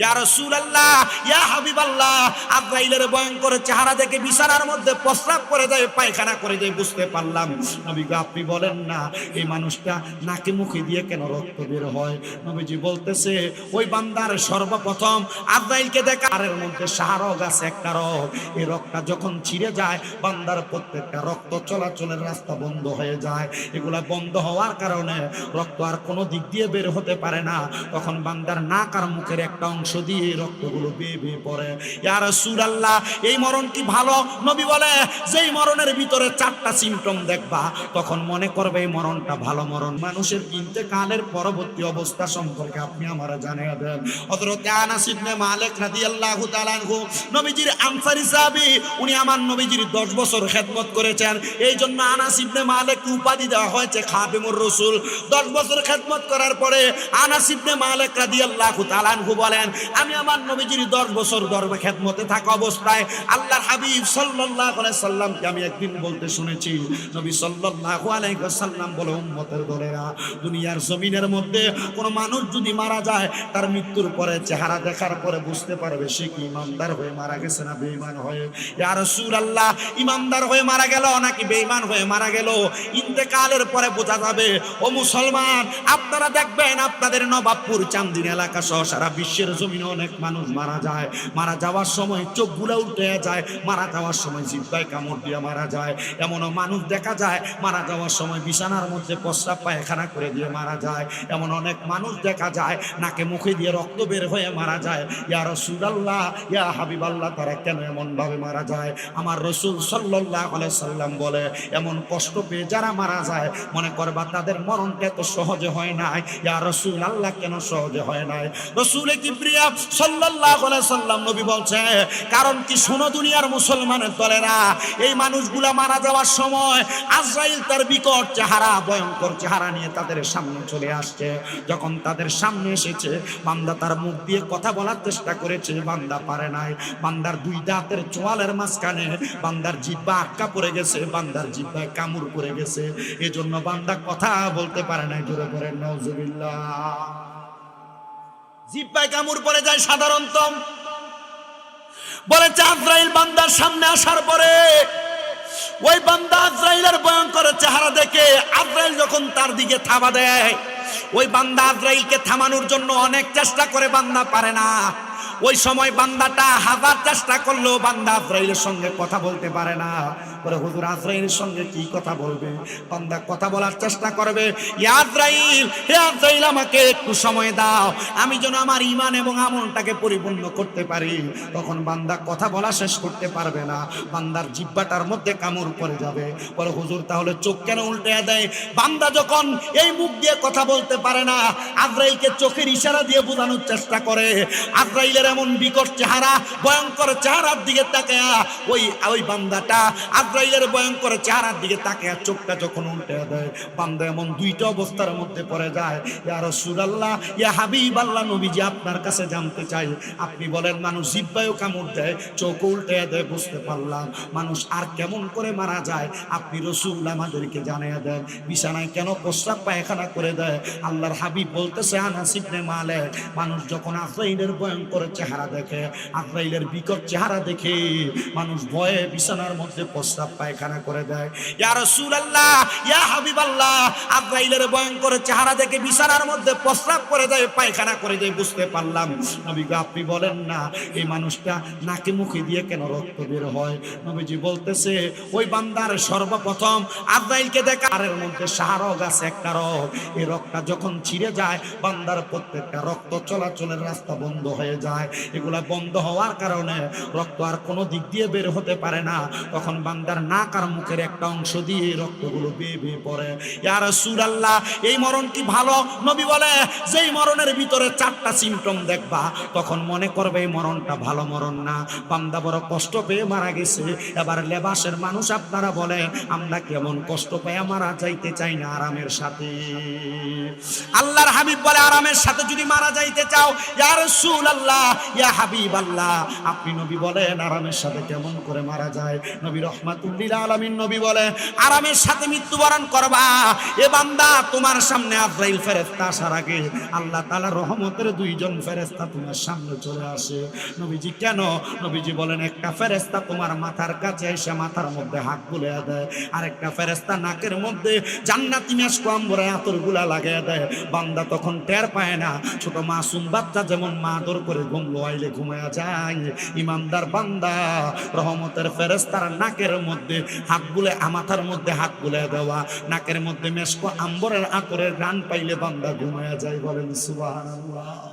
ইয়া রাসূলুল্লাহ, ইয়া হাবিবাল্লাহ। আজরাইলের ভয়ঙ্কর চেহারা দেখে মধ্যে প্রস্রাব করে পায়খানা করে বুঝতে পারলাম। বলেন না, এই মানুষটা নাকে মুখে দিয়ে কেন রক্ত বের হয়? বলতেছে, ওই বান্দার সর্বপ্রথম আজরাইলকে দেখা, আরের মধ্যে সাহারগ আছে, একটা রগ। এই রগটা যখন ছিঁড়ে যায়, বান্দার প্রত্যেকটা রক্ত চলাচলের রাস্তা বন্ধ হয়ে যায়। এগুলা বন্ধ হওয়ার কারণে রক্ত আর কোনো দিক দিয়ে বের হতে পারে না। তখন বান্দার নাক আর মুখের একটা অংশ দিয়ে এই রক্তগুলো বেয়ে বেয়ে পড়ে। ইয়ার সুরাল্লাহ এই মরণ কি ভালো? নবী বলে, যেই মরণের ভিতরে চারটা সিমটম দেখবা, তখন মনে করবে এই মরণটা ভালো মরণ। মানুষের ইন্তেকালের পরবর্তী অবস্থা সম্পর্কে আপনি আমার জানিয়ে দেন। হযরত আনাস ইবনে মালিক রাদিয়াল্লাহু তাআলা আনহু, নবীজির আনসারী সাহাবী, উনি আমার নবীজির 10 বছর খেদমত করেছেন। এই জন্য আনাস ইবনে মালিক উপাধি দেওয়া হয়েছে খাদিমুর রাসূল। 10 বছর খেদমত করার পরে আনাস ইবনে মালিক রাদিয়াল্লাহু তাআলা বলেন আমি আমার নবীজির 10 বছর দরবে খেদমতে থাকা অবস্থায় আল্লাহর হাবিব আলাইহি সাল্লামকে আমি একদিন বলতে শুনেছি, নবী সাল্লাল্লাহু আলাইহি ওয়াসাল্লাম বলে, উম্মতের দলেরা, দুনিয়ার জমিনের মধ্যে কোন মানুষ যদি মারা যায়, তার মৃত্যুর পরে চেহারা দেখার পরে বুঝতে পারবে সে কি ইমানদার হয়ে মারা গেছে না বেঈমান হয়ে। আর সুর আল্লাহ ইমানদার হয়ে মারা গেল নাকি বেঈমান হয়ে মারা গেল? ইন্তেকালের পরে বোঝা যাবে, ও মুসলমান, আপনারা দেখবেন আপনাদের নবাবপুর চান্দিন এলাকা সহ সারা বিশ্বের জমিনে অনেক মানুষ মারা যায়। মারা যাওয়ার সময় চোখগুলো উল্টে যায়, মারা যাওয়ার সময় জিব্বায় কামড় দিয়ে মারা যায়। এমনও মানুষ দেখা যায়, মারা যাওয়ার সময় বিছানার মধ্যে প্রস্রাব পায়খানা করে দিয়ে মারা যায়। এমন অনেক মানুষ দেখা যায়, নাকে মুখে দিয়ে রক্ত বের হয়ে মারা যায়। ইয়া রসুলাল্লাহ, ইয়া হাবিবাল্লাহ, তারা কেন এমন ভাবে মারা যায়? আমার রসুল সাল্লাহ সাল্লাম বলে, এমন কষ্ট পেয়ে যারা মারা যায়, মনে করবা তাদের মরণটা এত সহজে হয় নাই। ইয়া রসুল, আল্লাহ কেন সহজে হয় নাই? রসুল কিপ্রিয়া সাল্লাহ সাল্লাম নবী বলছে, কারণ কি শোনো দুনিয়ার মুসলমানের দলেরা, এই মানুষগুলা মারা যাওয়ার সময় আজরাইল তার বিকট চেহারা, ভয়ঙ্কর চেহারা নিয়ে তাদের সামনে চলে আসছে। যখন তাদের সামনে এসেছে, বান্দা তার মুখ দিয়ে কথা বলার চেষ্টা করেছে, বান্দা পারে নাই। বান্দার দুই দাঁতের চোয়ালের মাঝখানে বান্দার জিব্বা আটকা পড়ে গেছে, বান্দার জিব্বায় কামড় পড়ে গেছে। এজন্য বান্দা কথা বলতে পারে নাই, জোরে করে নজুবিল্লাহ জিব্বায় কামড় পড়ে যায় সাধারণত। বলে আজরাইল বান্দার সামনে আসার পরে ওই বান্দা আজরাইলের ভয়ঙ্কর চেহারা দেখে আজরাইল যখন তার দিকে থাবা দেয়, ওই বান্দা আজরাইলকে থামানোর জন্য অনেক চেষ্টা করে, বান্দা পারে না। ওই সময় বান্দাটা হাজার চেষ্টা করলেও বান্দা আজরাইলের সঙ্গে কথা বলতে পারে না। পরে হুজুর আজরাইলের সঙ্গে কি কথা বলবে? বান্দা কথা বলার চেষ্টা করবে। ইয়া আজরাইল, হে আজরাইল, আমাকে একটু সময় দাও। আমি যেন আমার ইমান এবং আমলটাকে পরিপূর্ণ করতে পারি। তখন বান্দা কথা বলা শেষ করতে পারবে না। বান্দার জিব্বাটার মধ্যে কামড় পড়ে যাবে। বলে, হুজুর, তাহলে চোখ কেন উল্টে দেয়? বান্দা যখন এই মুখ দিয়ে কথা বলতে পারে না, আজরাইলকে চোখের ইশারা দিয়ে বোঝানোর চেষ্টা করে। আজরাইলের এমন বিকট চেহারা, ভয়ঙ্কর চেহারার দিকে তাকায়া ওই ওই বান্দাটা আজরাইলের ভয়ঙ্কর চেহারার দিকে তাকায়া চোখটা যখন উল্টে দেয়, বান্দা এমন দুইটা অবস্থার মধ্যে পড়ে যায়, ইয়া রাসূলুল্লাহ, ইয়া হাবিবাল্লাহ, নবীজি আপনার কাছে জানতে চাই। আপনি বলেন, মানুষ জিব্বায়ও কামড় দেয়, চোখ উল্টে দেয়, বুঝতে পারলাম। মানুষ আর কেমন করে মারা যায়, আপনি রসুল আমাদেরকে জানিয়ে দেন। বিছানায় কেন প্রস্রাব পায়খানা করে দেয়? আল্লাহর হাবিব বলতেছে আনাসিবনে মালে মানুষ যখন আফরাইলের ভয়ঙ্কর চেহারা দেখে আফরাইলের বিকট চেহারা দেখে, মানুষ ভয়ে বিছানার মধ্যে প্রস্রাব পায়খানা করে দেয়। ইয়া রাসূলুল্লাহ ইয়া হাবিবাল্লাহ আফরাইলের ভয়ঙ্কর চেহারা দেখে বিছানার মধ্যে প্রস্রাব করে দেয় পায়খানা করে দেয় বুঝতে পারলাম। নবী গো, আপনি বলেন না এই মানুষটা নাকে মুখে দিয়ে কেন রক্ত বের হয়? নবীজি বলতেছে ওই বান্দার সর্বপ্রথম আজরাইলকে দেখা আরের মধ্যে সাহারগ আছে একটা রগ। এই রগটা যখন ছিঁড়ে যায় বান্দার প্রত্যেকটা রক্ত চলাচলের রাস্তা বন্ধ হয়ে যায়। এগুলা বন্ধ হওয়ার কারণে রক্ত আর কোনো দিক দিয়ে বের হতে পারে না। তখন বান্দার নাক আর মুখের একটা অংশ দিয়ে রক্তগুলো বেয়ে বেয়ে পড়ে। ইয়ার সুরাল্লাহ এই মরণ কি ভালো? নবী বলে, যেই মরণের ভিতরে চারটা সিমটম দেখবা, তখন মনে করবে এই মরণটা ভালো মরণ না। বান্দা বড় কষ্ট পেয়ে মারা গেছে। এবার লেবাসের মানুষ আপনারা বলে, আমরা কেমন কষ্ট পেয়ে মারা যাইতে চাই না আরামের সাথে। আল্লাহর হাবিব বলে, আরামের সাথে যদি মারা যাইতে চাও, ইয়া রাসূলুল্লাহ, ইয়া হাবিব আল্লাহ আপনি নবী বলেন, আরামের সাথে কেমন করে মারা যায়? নবী রহমত সাথে মৃত্যুবরণ করবা? এ বান্দা, তোমার সামনে আল্লাহ তাআলা রহমতের দুইজন তোমার সামনে চলে আসে। কেন? বলেন, একটা তোমার মাথার কাছে এসে মাথার মধ্যে হাত বুলে দেয় আর একটা ফেরেশতা নাকের মধ্যে জান্নাতি মেশক আম্বরে আতরগুলা লাগিয়ে দেয়। বান্দা তখন টের পায় না, ছোট মাসুম বাচ্চা যেমন মা আদর করে ঘুম লোয়াইলে ঘুমায়া যায়। ইমানদার বান্দা, রহমতের ফেরেস্তার নাকের মধ্যে হাত বুলে আমাথার মধ্যে হাত বুলে দেওয়া, নাকের মধ্যে মেশক, আম্বরের আতরের গান পাইলে বান্দা ঘুমায়া যায় বলেন সুবহানাল্লাহ।